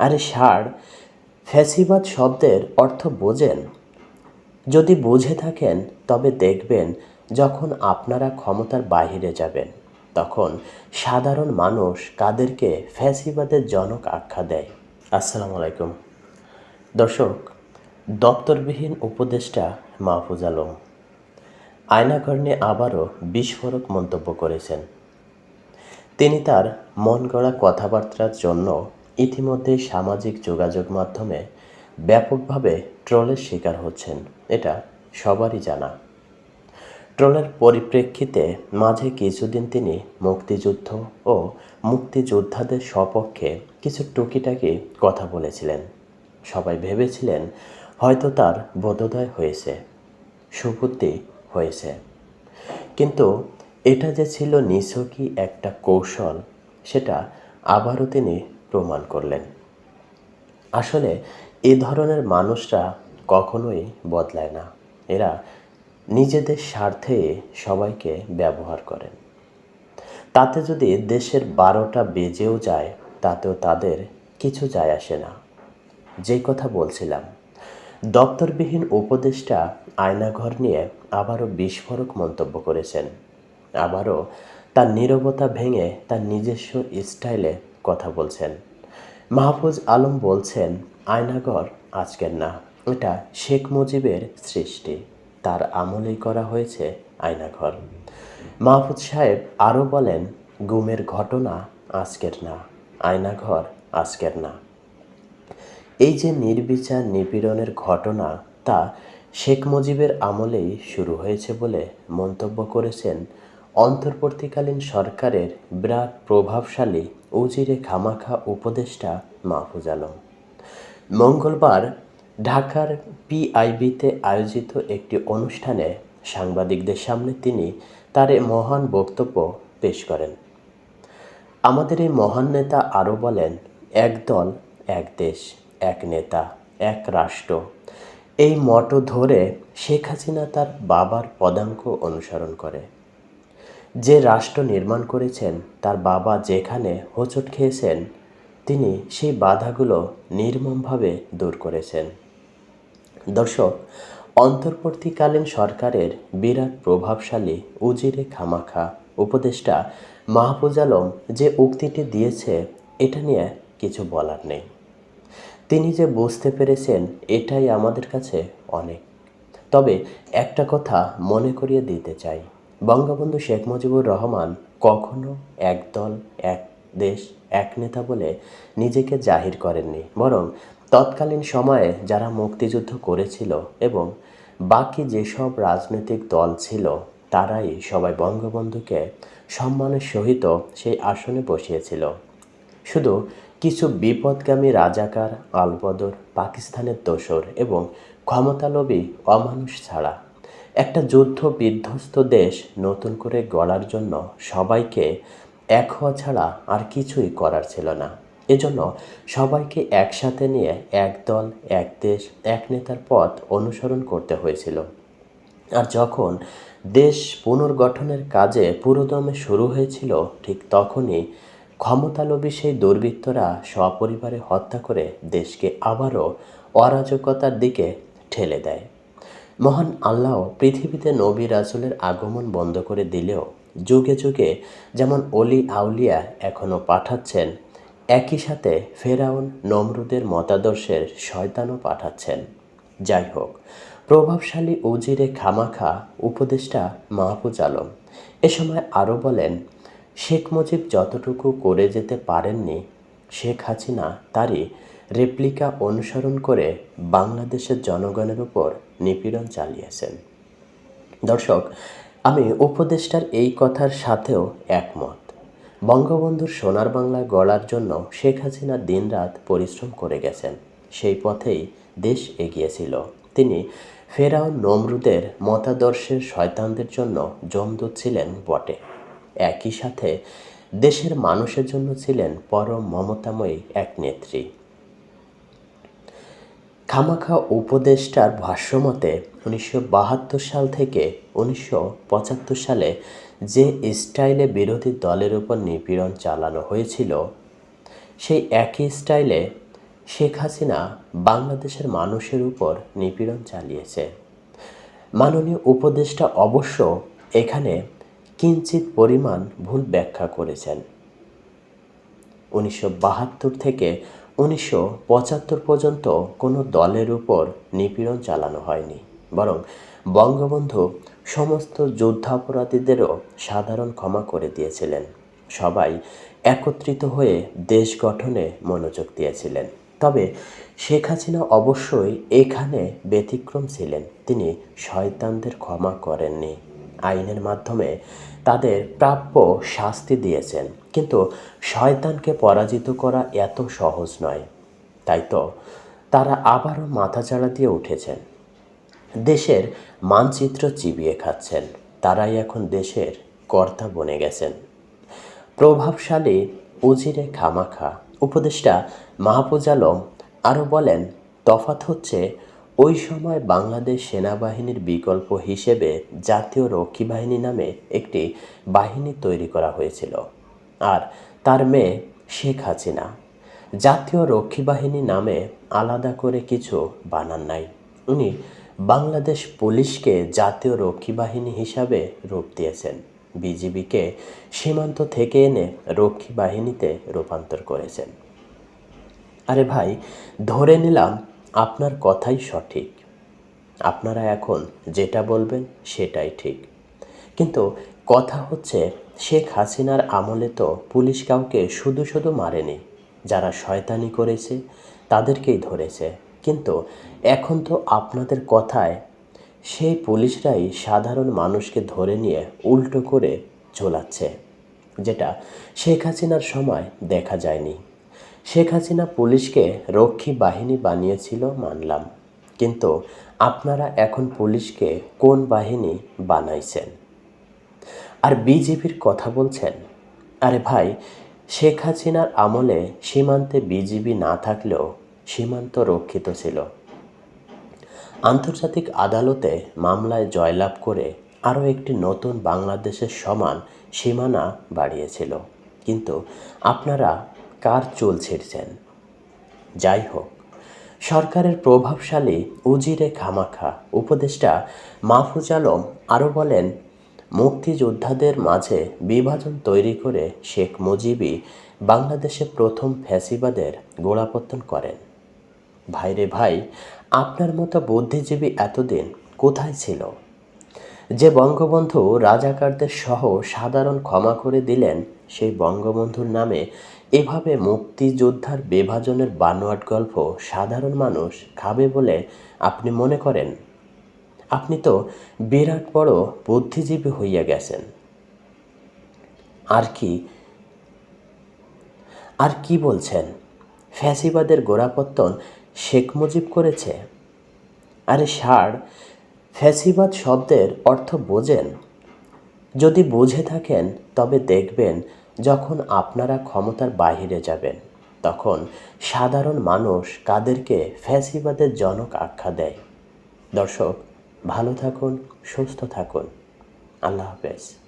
আরে ষাঁড় ফ্যাসিবাদ শব্দের অর্থ বোঝেন। যদি বুঝে থাকেন, তবে দেখবেন যখন আপনারা ক্ষমতার বাহিরে যাবেন, তখন সাধারণ মানুষ কাদেরকে ফ্যাসিবাদের জনক আখ্যা দেয়। আসসালামু আলাইকুম। দর্শক, দপ্তরবিহীন উপদেষ্টা মাহফুজ আলম আয়নাঘর নিয়ে আবারও বিস্ফোরক মন্তব্য করেছেন। তিনি তার মন গড়া কথাবার্তার জন্য ইতিমধ্যেই সামাজিক যোগাযোগ মাধ্যমে ব্যাপকভাবে ট্রলের শিকার হচ্ছেন, এটা সবারই জানা। ট্রলের পরিপ্রেক্ষিতে মাঝে কিছুদিন তিনি মুক্তিযুদ্ধ ও মুক্তিযোদ্ধাদের সপক্ষে কিছু টুকিটাকি কথা বলেছিলেন। সবাই ভেবেছিলেন হয়তো তার বোধোদয় হয়েছে, সুবুদ্ধি হয়েছে। কিন্তু এটা যে ছিল নিছকই একটা কৌশল, সেটা আবারও তিনি প্রমাণ করলেন। আসলে এ ধরনের মানুষরা কখনোই বদলায় না। এরা নিজেদের স্বার্থে সবাইকে ব্যবহার করেন। তাতে যদি দেশের বারোটা বেজেও যায়, তাতেও তাদের কিছু যায় আসে না। যে কথা বলছিলাম, দপ্তরবিহীন উপদেষ্টা আয়নাঘর নিয়ে আবারও বিস্ফোরক মন্তব্য করেছেন। আবারও তার নীরবতা ভেঙে তার নিজস্ব স্টাইলে কথা বলছেন। মাহফুজ আলম বলছেন আয়নাঘর আজকের না, এটা শেখ মুজিবের সৃষ্টি। তার আমলেই করা হয়েছে আয়নাঘর মাহফুজ সাহেব আরও বলেন, গুমের ঘটনা আজকের না আয়নাঘর আজকের না। এই যে নির্বিচার নিপীড়নের ঘটনা, তা শেখ মুজিবের আমলেই শুরু হয়েছে বলে মন্তব্য করেছেন অন্তর্বর্তীকালীন সরকারের বিরাট প্রভাবশালী উজিরে খামাখা উপদেষ্টা মাহফুজ আলম। মঙ্গলবার ঢাকার পিআইবিতে আয়োজিত একটি অনুষ্ঠানে সাংবাদিকদের সামনে তিনি তার মহান বক্তব্য পেশ করেন। আমাদের এই মহান নেতা আরও বলেন, এক দল, এক দেশ, এক নেতা, এক রাষ্ট্র। এই মটো ধরে শেখ হাসিনা তার বাবার পদাঙ্ক অনুসরণ করে। যে রাষ্ট্র নির্মাণ করেছেন, তার বাবা যেখানে হোঁচট খেয়েছেন, তিনি সেই বাধাগুলো নির্মমভাবে দূর করেছেন। দর্শক, অন্তর্বর্তীকালীন সরকারের বিরাট প্রভাবশালী উজিরে খামাখা উপদেষ্টা মাহফুজ আলম যে উক্তিটি দিয়েছে, এটা নিয়ে কিছু বলার নেই। তিনি যে বুঝতে পেরেছেন, এটাই আমাদের কাছে অনেক। তবে একটা কথা মনে করিয়ে দিতে চাই। বঙ্গবন্ধু শেখ মুজিবুর রহমান কখনো এক দল এক দেশ, এক নেতা বলে নিজেকে জাহির করেননি। বরং তৎকালীন সময়ে যারা মুক্তিযুদ্ধ করেছিল এবং বাকি যেসব রাজনৈতিক দল ছিল, তারাই সবাই বঙ্গবন্ধুকে সম্মানের সহিত সেই আসনে বসিয়েছিল। শুধু কিছু বিপদগামী রাজাকার, আলবদর, পাকিস্তানের দোসর এবং ক্ষমতালোভী অমানুষ ছাড়া একটা যুদ্ধ বিধ্বস্ত দেশ নতুন করে গড়ার জন্য সবাইকে এক হওয়া ছাড়া আর কিছুই করার ছিল না। এজন্য সবাইকে একসাথে নিয়ে এক দল, এক দেশ, এক নেতার পথ অনুসরণ করতে হয়েছিল। আর যখন দেশ পুনর্গঠনের কাজে পুরোদমে শুরু হয়েছিল, ঠিক তখনই ক্ষমতালোভী সেই দুর্বৃত্তরা সপরিবারে হত্যা করে দেশকে আবারও অরাজকতার দিকে ঠেলে দেয়। মহান আল্লাহ পৃথিবীতে নবী রাসুলের আগমন বন্ধ করে দিলেও যুগে যুগে যেমন অলি আউলিয়া এখনও পাঠাচ্ছেন, একই সাথে ফেরাউন নমরুদের মতাদর্শের শয়তানও পাঠাচ্ছেন। যাই হোক, প্রভাবশালী উজিরে খামাখা উপদেষ্টা মাহফুজ আলম এ সময় আরও বলেন, শেখ মুজিব যতটুকু করে যেতে পারেননি, শেখ হাসিনা তারই রেপ্লিকা অনুসরণ করে বাংলাদেশের জনগণের উপর নিপীড়ন চালিয়েছেন। দর্শক, আমি উপদেষ্টার এই কথার সাথেও একমত। বঙ্গবন্ধুর সোনার বাংলা গড়ার জন্য শেখ হাসিনা দিনরাত পরিশ্রম করে গেছেন। সেই পথেই দেশ এগিয়েছিল। তিনি ফেরাও নমরুদের মতাদর্শের শয়তানদের জন্য জমদূত ছিলেন বটে। একই সাথে দেশের মানুষের জন্য ছিলেন পরম মমতাময়ী এক নেত্রী। খামাখা উপদেষ্টার ভাষ্যমতে, উনিশশো বাহাত্তর সাল থেকে উনিশশো পঁচাত্তর সালে যে স্টাইলে বিরোধী দলের উপর নিপীড়ন চালানো হয়েছিল, সেই একই স্টাইলে শেখ হাসিনা বাংলাদেশের মানুষের উপর নিপীড়ন চালিয়েছে। মাননীয় উপদেষ্টা অবশ্য এখানে কিঞ্চিত পরিমাণ ভুল ব্যাখ্যা করেছেন। উনিশশো বাহাত্তর থেকে উনিশশো পঁচাত্তর পর্যন্ত কোনো দলের উপর নিপীড়ন চালানো হয়নি। বরং বঙ্গবন্ধু সমস্ত যুদ্ধাপরাধীদেরও সাধারণ ক্ষমা করে দিয়েছিলেন। সবাই একত্রিত হয়ে দেশ গঠনে মনোযোগ দিয়েছিলেন। তবে শেখ হাসিনা অবশ্যই এখানে ব্যতিক্রম ছিলেন। তিনি শয়তানদের ক্ষমা করেননি। আইনের মাধ্যমে তাদের প্রাপ্য শাস্তি দিয়েছেন। কিন্তু শয়তানকে পরাজিত করা এত সহজ নয়। তাই তো তারা আবারও মাথাচাড়া দিয়ে উঠেছেন। দেশের মানচিত্র চিবিয়ে খাচ্ছেন। তারাই এখন দেশের কর্তা বনে গেছেন। প্রভাবশালী উজিরে খামাখা উপদেষ্টা মাহফুজ আলম আরও বলেন তফাত হচ্ছে ওই সময় বাংলাদেশ সেনাবাহিনীর বিকল্প হিসেবে জাতীয় রক্ষী বাহিনী নামে একটি বাহিনী তৈরি করা হয়েছিল। আর তার মেয়ে শেখ হাসিনা। জাতীয় রক্ষী বাহিনী নামে আলাদা করে কিছু বানান নাই। উনি বাংলাদেশ পুলিশকে জাতীয় রক্ষী বাহিনী হিসাবে রূপ দিয়েছেন। বিজিবিকে সীমান্ত থেকে এনে রক্ষী বাহিনীতে রূপান্তর করেছেন। আরে ভাই, ধরে নিলাম আপনার কথাই সঠিক। আপনারা এখন যেটা বলবেন সেটাই ঠিক। কিন্তু কথা হচ্ছে, শেখ হাসিনার আমলে তো পুলিশ কাউকে শুধু শুধু মারেনি। যারা শয়তানি করেছে, তাদেরকেই ধরেছে। কিন্তু এখন তো আপনাদের কথায় সেই পুলিশরাই সাধারণ মানুষকে ধরে নিয়ে উল্টো করে ঝোলাচ্ছে, যেটা শেখ হাসিনার সময় দেখা যায়নি। শেখ হাসিনা পুলিশকে রক্ষী বাহিনী বানিয়েছিল মানলাম। কিন্তু আপনারা এখন পুলিশকে কোন বাহিনী বানাইছেন? আর বিজেপির কথা বলছেন? আরে ভাই, শেখ হাসিনার আমলে সীমান্তে বিজিবি না থাকলেও সীমান্ত রক্ষিত ছিল। আন্তর্জাতিক আদালতে মামলায় জয়লাভ করে আরও একটি নতুন বাংলাদেশের সমান সীমানা বাড়িয়েছিল। কিন্তু আপনারা কার চুল ছিঁড়ছেন? যাই হোক, সরকারের প্রভাবশালী উজিরে খামাখা উপদেষ্টা মাহফুজ আলম আরও বলেন, মুক্তিযোদ্ধাদের মাঝে বিভাজন তৈরি করে শেখ মুজিবই বাংলাদেশে প্রথম ফ্যাসিবাদের গোড়াপত্তন করেন। ভাইরে ভাই, আপনার মতো বুদ্ধিজীবী এতদিন কোথায় ছিল? যে বঙ্গবন্ধু রাজাকারদের সহ সাধারণ ক্ষমা করে দিলেন সেই বঙ্গবন্ধুর নামে এভাবে মুক্তিযোদ্ধার বিভাজনের বানোয়াট গল্প সাধারণ মানুষ খাবে বলে আপনি মনে করেন? আপনি তো বিরাট বড় বুদ্ধিজীবী হইয়া গেছেন। আর কি? আর কি বলছেন? ফ্যাসিবাদের গোড়াপত্তন শেখ মুজিব করেছে? আরে ষাড় ফ্যাসিবাদ শব্দের অর্থ বোঝেন। যদি বুঝে থাকেন, তবে দেখবেন যখন আপনারা ক্ষমতার বাহিরে যাবেন, তখন সাধারণ মানুষ কাদেরকে ফ্যাসিবাদের জনক আখ্যা দেয়। দর্শক, ভালো থাকুন, সুস্থ থাকুন। আল্লাহ হাফেজ।